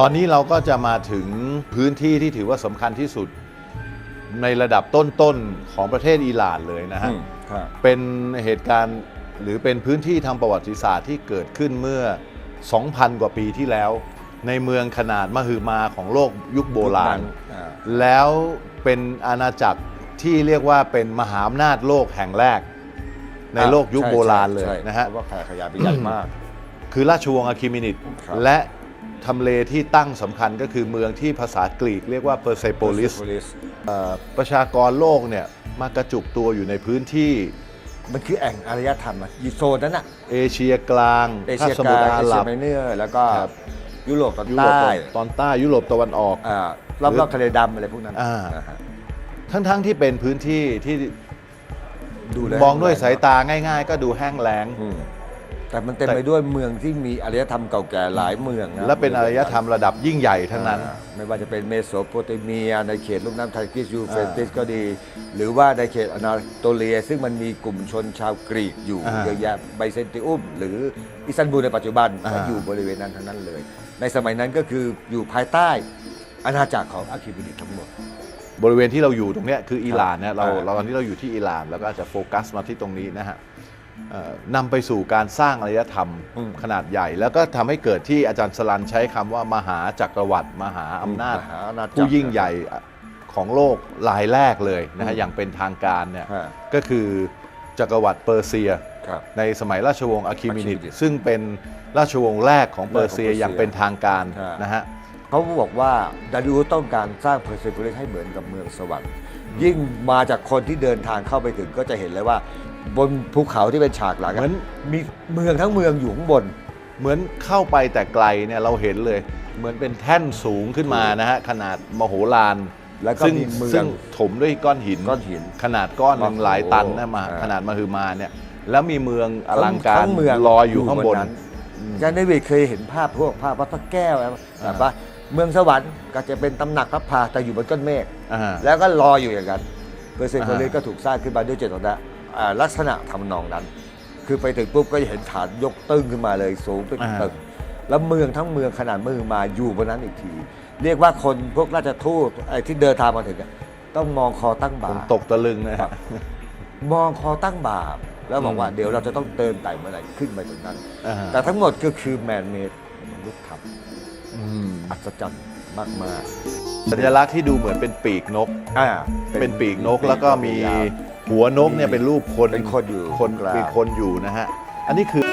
ตอนนี้เราก็จะมาถึงพื้นที่ที่ถือว่าสำคัญที่สุดในระดับต้นๆของประเทศอิหร่านเลยนะฮะ อืมครับ เป็นเหตุการณ์หรือเป็นพื้นที่ทางประวัติศาสตร์ที่เกิดขึ้นเมื่อ 2,000 กว่าปีที่แล้ว ในเมืองขนาดมหึมาของโลกยุคโบราณอ่า แล้วเป็นอาณาจักรที่เรียกว่าเป็นมหาอำนาจโลกแห่งแรก ในโลกยุคโบราณเลยใช่นะฮะ เพราะว่าแผ่ขยายไปใหญ่มาก คือราชวงศ์อะคิมินิดครับ และ ทำเลที่ตั้งสำคัญก็คือเมืองที่ภาษากรีกเรียกว่าเปอร์เซโปลิส Persepolis ประชากรโลกเนี่ยมากระจุกตัวอยู่ในพื้นที่มันคือแอ่งอารยธรรมอะอยู่โซนนั้นอะเอเชียกลางเอคาเชียบสกมุทลารงอาเอหเชีรัยบไมเนอร์แล้วก็ครับยุโรปตอนยุโรปใต้ตอนใต้ยุโรปตะวันออกอ่ารอบๆทะเลดำอะไรพวกนั้นอ่านะฮะทั้งๆที่เป็นพื้นที่ที่ดูแลมองด้วยสายตาง่าย ๆ ก็ดูแห้งแล้งอืม แต่มันเต็มแต่ไปด้วยเมืองที่มีอารยธรรมเก่าแก่หลายเมืองนะและเป็นอารยธรรมระดับยิ่งใหญ่ทั้งนั้นอ่าไม่ว่าจะเป็นเมโสโปเตเมีย ในเขตลุ่มน้ำไทกริสยูเฟรอ่าติสก็ดี หรือว่าในเขตอนาโตเลีย ซึ่งมันมีกลุ่มชนชาวกรีกอยู่อ่าเยอะแยะไบเซนติอุมหรืออิสตันบูลในปัจจุบันอ่าก็อยู่บริเวณนั้นทั้งนั้นเลย ในสมัยนั้นก็คืออยู่ภายใต้อาณาจักรของอาคิบิดิทั้งหมดบริเวณที่เราอยู่ตรงเนี้ยคืออิหร่านเนี่ยเราอ่าเราตอนนี้เราอยู่ที่อิหร่าน แล้วก็อาจจะโฟกัสมาที่ตรงนี้นะฮะเอ่อ นำไปสู่การสร้างอารยธรรมขนาดใหญ่ แล้วก็ทำให้เกิดที่อาจารย์สลันใช้คำว่ามหาจักรวรรดิมหาอำนาจมหาอาณาจักรผู้ยิ่งใหญ่ของโลกรายแรกเลยนะฮะอืมอย่างเป็นทางการเนี่ยฮะก็คือจักรวรรดิเปอร์เซียครับในสมัยราชวงศ์อะคิมินิด Achaemenid ซึ่งเป็นราชวงศ์แรกของเปอร์เซียแรกของเปอร์เซียอย่างเป็นทางการฮะนะฮะเขาบอกว่าดาริอุสต้องการสร้างเพอร์เซโพลิสให้เหมือนกับเมืองสวรรค์ยิ่งมาจากคนที่เดินทางเข้าไปถึงก็จะเห็นเลยว่า บนภูเขาที่เป็นฉากหลังอะเหมือนมีเมืองทั้งเมืองอยู่ข้างบน เหมือนเข้าไปแต่ไกลเนี่ยเราเห็นเลย เหมือนเป็นแท่นสูงขึ้นมานะฮะขนาดมโหฬารแล้วก็ซึ่งมีเมืองซึ่งถมด้วยก้อนหินก้อนหินขนาดก้อนหนึ่งโอ้โหหลายตันนะมาอ่า ขนาดมหึมาเนี่ยแล้วมีเมืองอลังการทั้งเมืองลอยอยู่ข้างบน อาจารย์เดวิดเคยเห็นภาพพวกภาพวัดพระแก้วนะแบบว่าเมืองสวรรค์ก็จะเป็นตำหนักพระพาแต่อยู่บนก้อนเมฆ อ่า แล้วก็ลอยอยู่อย่างนั้นเพอร์เซโพลิสอ่าก็ถูกสร้างขึ้นมาด้วยเจตนาอ่า ลักษณะทำนองนั้น คือไปถึงปุ๊บก็จะเห็นฐานยกตึ้งขึ้นมาเลยสูงเป็นตึกแล้วเมืองทั้งเมืองขนาดมือมาอยู่บนนั้นอีกที เรียกว่าคนพวกราชทูตไอ้ที่เดินทางมาถึงอะต้องมองคอตั้งผบามตกตะลึงนะฮะมองคอตั้งบาปแล้วบอกว่าอืมเดี๋ยวเราจะต้องเดินไต่เมื่อไหร่ขึ้นไปตรงนั้นอ่าแต่ทั้งหมดก็คือแมนเมดมนุษย์ทอืมำอัศจรรย์ มากสัญลักษณ์ที่ดูเหมือนเป็นปีกนกๆอ่าเป็นปีกนกแล้วก็มีหัวนกเนี่ยเป็นรูปคนเป็นคนอยู่คนกลางเป็นคนอยู่นะฮะอันนี้คือ